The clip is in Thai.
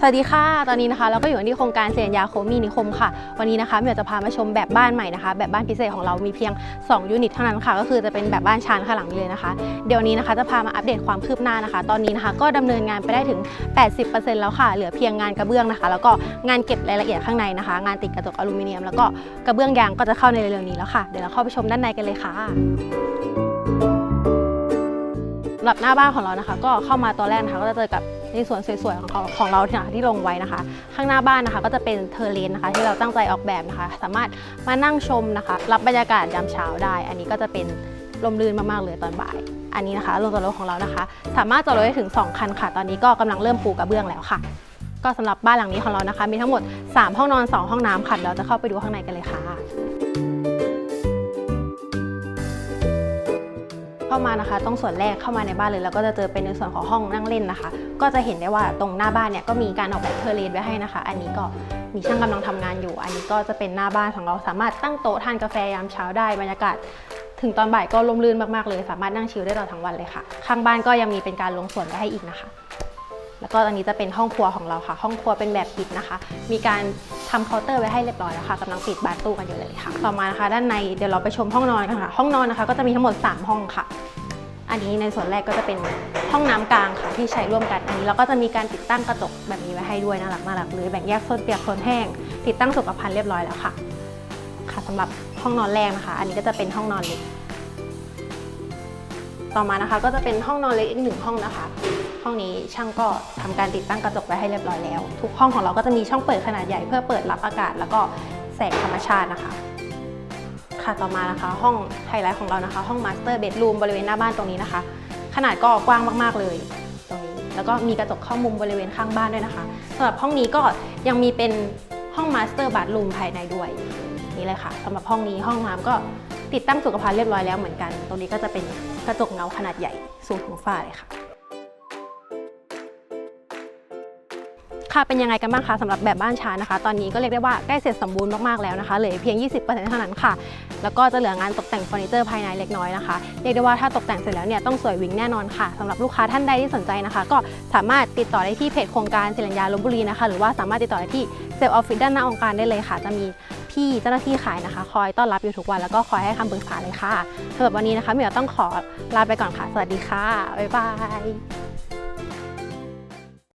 สวัสดีค่ะ ตอนนี้นะคะเราก็อยู่ที่โครงการเสียนยาโคมีนิคมค่ะ วันนี้นะคะเมียจะพามาชมแบบบ้านใหม่นะคะ แบบบ้านพิเศษของเรามีเพียง 2 ยูนิตเท่านั้นค่ะ ก็คือจะเป็นแบบบ้านชานข้างหลังนี้เลยนะคะ เดี๋ยวนี้นะคะจะพามาอัปเดตความคืบหน้านะคะ ตอนนี้นะคะก็ดำเนินงานไปได้ถึง 80%แล้วค่ะ เหลือเพียงงานกระเบื้องนะคะ แล้วก็งานเก็บรายละเอียดข้างในนะคะ งานติดกระจกอลูมิเนียม แล้วก็กระเบื้องยางก็จะเข้าในเร็วๆนี้แล้วค่ะ เดี๋ยวเราเข้าไปชมด้านในกันเลยค่ะสำหรับหน้าบ้านของเรานะคะ ก็เข้ามาตัวแรกนะคะก็จะเจอกับ ในส่วนสวยๆของเราของเราที่ที่ลงไว้นะคะ ข้างหน้าบ้านนะคะ ก็จะเป็นเทอร์เลนนะคะที่เราตั้งใจออกแบบนะคะ สามารถมานั่งชมนะคะ รับบรรยากาศยามเช้าได้ อันนี้ก็จะเป็นลมรื่นมากๆเลยตอนบ่าย อันนี้นะคะลงจอดรถของเรานะคะ สามารถจอดรถได้ถึง 2 คันค่ะ ตอนนี้ก็กำลังเริ่มปูกระเบื้องแล้วค่ะ ก็สำหรับบ้านหลังนี้ของเรานะคะ มีทั้งหมด 3 ห้องนอน 2 ห้องน้ำค่ะเราจะเข้าไปดูข้างในกันเลยค่ะามานะคะ ตรงส่วนแรกเข้ามาในบ้านเลย แล้วก็จะเจอเป็นในส่วนของห้องนั่งเล่นนะคะ ก็จะเห็นได้ว่าตรงหน้าบ้านเนี่ยก็มีการออกแบบเทอร์เลนไว้ให้นะคะ อันนี้ก็มีช่างกำลังทำงานอยู่ อันนี้ก็จะเป็นหน้าบ้านของเราสามารถตั้งโต๊ะทานกาแฟยามเช้าได้บรรยากาศถึงตอนบ่ายก็ลมลื่นมากๆเลย สามารถนั่งชิลได้ตลอดทั้งวันเลยค่ะ ข้างบ้านก็ยังมีเป็นการลงส่วนไว้ให้อีกนะคะ แล้วก็อันนี้จะเป็นห้องครัวของเราค่ะ ห้องครัวเป็นแบบปิดนะคะ มีการทำเคาน์เตอร์ไว้ให้เรียบร้อยแล้วค่ะกำลังปิดบานตู้กันอยู่เลยค่ะ ต่อมานะคะ ด้านในเดี๋ยวเราไปชมห้องนอนกันค่ะ ห้องนอนนะคะ ก็จะมีทั้งหมด 3 ห้องค่ะ อันนี้ในส่วนแรกก็จะเป็นห้องน้ำกลางค่ะที่ใช้ร่วมกันอันนี้เราก็จะมีการติดตั้งกระจกแบบนี้ไว้ให้ด้วยน่ารักน่ารักเลยแบ่งแยกโซนเปียกโซนแห้ง ติดตั้งสุขภัณฑ์เรียบร้อยแล้วค่ะ ค่ะสำหรับห้องนอนแรกนะคะ อันนี้ก็จะเป็นห้องนอนเล็กต่อมานะคะก็จะเป็นห้องนอนเล็กอีกหนึ่งห้องนะคะ ห้องนี้ช่างก็ทำการติดตั้งกระจกไว้ให้เรียบร้อยแล้ว ทุกห้องของเราก็จะมีช่องเปิดขนาดใหญ่เพื่อเปิดรับอากาศ แล้วก็แสงธรรมชาตินะคะ ค่ะต่อมานะคะ ห้องไฮไลท์ของเรานะคะ ห้องมาสเตอร์เบดรูมบริเวณหน้าบ้านตรงนี้นะคะ ขนาดก็กว้างมากๆเลยตรงนี้ แล้วก็มีกระจกเข้ามุมบริเวณข้างบ้านด้วยนะคะสำหรับห้องนี้ก็ยังมีเป็นห้องมาสเตอร์บาร์รูมภายในด้วยนี่เลยค่ะสำหรับห้องนี้ห้องน้ำก็ติดตั้งสุขภัณฑ์เรียบร้อยแล้วเหมือนกัน ตรงนี้ก็จะเป็นกระจกเงาขนาดใหญ่สูงถึงฝ้าเลยค่ะ ค่ะเป็นยังไงกันบ้างคะสำหรับแบบบ้านช้านะคะ ตอนนี้ก็เรียกได้ว่าใกล้เสร็จสมบูรณ์มากๆแล้วนะคะเหลือเพียง 20%เท่านั้นค่ะ แล้วก็จะเหลืองานตกแต่งเฟอร์นิเจอร์ภายในเล็กน้อยนะคะเรียกได้ว่าถ้าตกแต่งเสร็จแล้วเนี่ยต้องสวยวิงแน่นอนค่ะสำหรับลูกค้าท่านใดที่สนใจนะคะ ก็สามารถติดต่อได้ที่เพจโครงการศิลัญญาลบบุรีนะคะ หรือว่าสามารถติดต่อได้ที่เซลล์ออฟฟิศด้านหน้าองค์การได้เลยค่ะ จะมีพี่เจ้าหน้าที่ขายนะคะ คอยต้อนรับอยู่ทุกวันแล้วก็คอยให้คำปรึกษาเลยค่ะสำหรับวันนี้นะคะเหมียวต้องขอลาไปก่อนค่ะ สวัสดีค่ะบ๊ายบาย